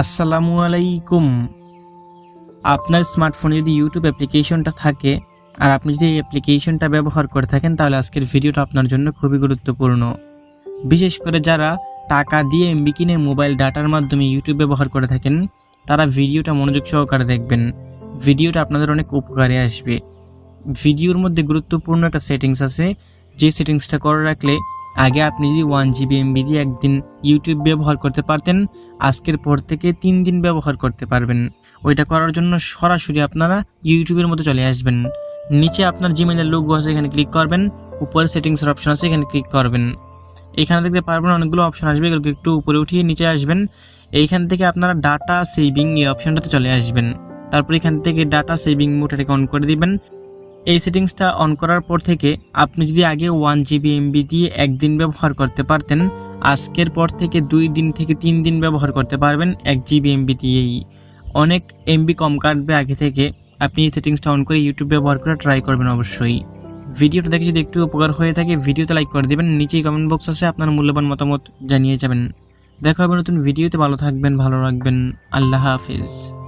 আসসালামু আলাইকুম। আপনার স্মার্টফোনে যদি ইউটিউব অ্যাপ্লিকেশনটা থাকে, আর আপনি যদি এই অ্যাপ্লিকেশনটা ব্যবহার করে থাকেন, তাহলে আজকের ভিডিওটা আপনার জন্য খুবই গুরুত্বপূর্ণ। বিশেষ করে যারা টাকা দিয়ে এমবি কিনে মোবাইল ডাটার মাধ্যমে ইউটিউব ব্যবহার করে থাকেন, তারা ভিডিওটা মনোযোগ সহকারে দেখবেন। ভিডিওটা আপনাদের অনেক উপকারে আসবে। ভিডিওর মধ্যে গুরুত্বপূর্ণ একটা সেটিংস আছে। যে সেটিংসটা করে রাখলে আগে আপনি যদি ওয়ান জিবি এমবি দিয়ে একদিন ইউটিউব ব্যবহার করতে পারতেন, আজকের পর থেকে তিন দিন ব্যবহার করতে পারবেন। ওইটা করার জন্য সরাসরি আপনারা ইউটিউবের মধ্যে চলে আসবেন। নিচে আপনার জিমেলের লোগো আছে, এখানে ক্লিক করবেন। উপরে সেটিংসের অপশন আছে, এখানে ক্লিক করবেন। এখানে দেখতে পারবেন অনেকগুলো অপশন আসবে, এগুলোকে একটু উপরে উঠিয়ে নিচে আসবেন। এইখান থেকে আপনারা ডাটা সেভিং এই অপশনটাতে চলে আসবেন। তারপর এখান থেকে ডাটা সেভিং মোডটাকে অন করে দিবেন। এই সেটিংসটা অন করার পর থেকে আপনি যদি আগে ওয়ান জিবি এমবি দিয়ে একদিন ব্যবহার করতে পারতেন, আজকের পর থেকে দুই দিন থেকে তিন দিন ব্যবহার করতে পারবেন এক জিবি এমবি দিয়েই। অনেক এমবি কম কাটবে আগে থেকে। আপনি এই সেটিংসটা অন করে ইউটিউব ব্যবহার করে ট্রাই করবেন অবশ্যই। ভিডিওটা দেখে যদি একটু উপকার হয়ে থাকে, ভিডিওতে লাইক করে দেবেন। নিচেই কমেন্ট বক্স আছে, আপনার মূল্যবান মতামত জানিয়ে যাবেন। দেখা হবে নতুন ভিডিওতে। ভালো থাকবেন, ভালো রাখবেন। আল্লাহ হাফিজ।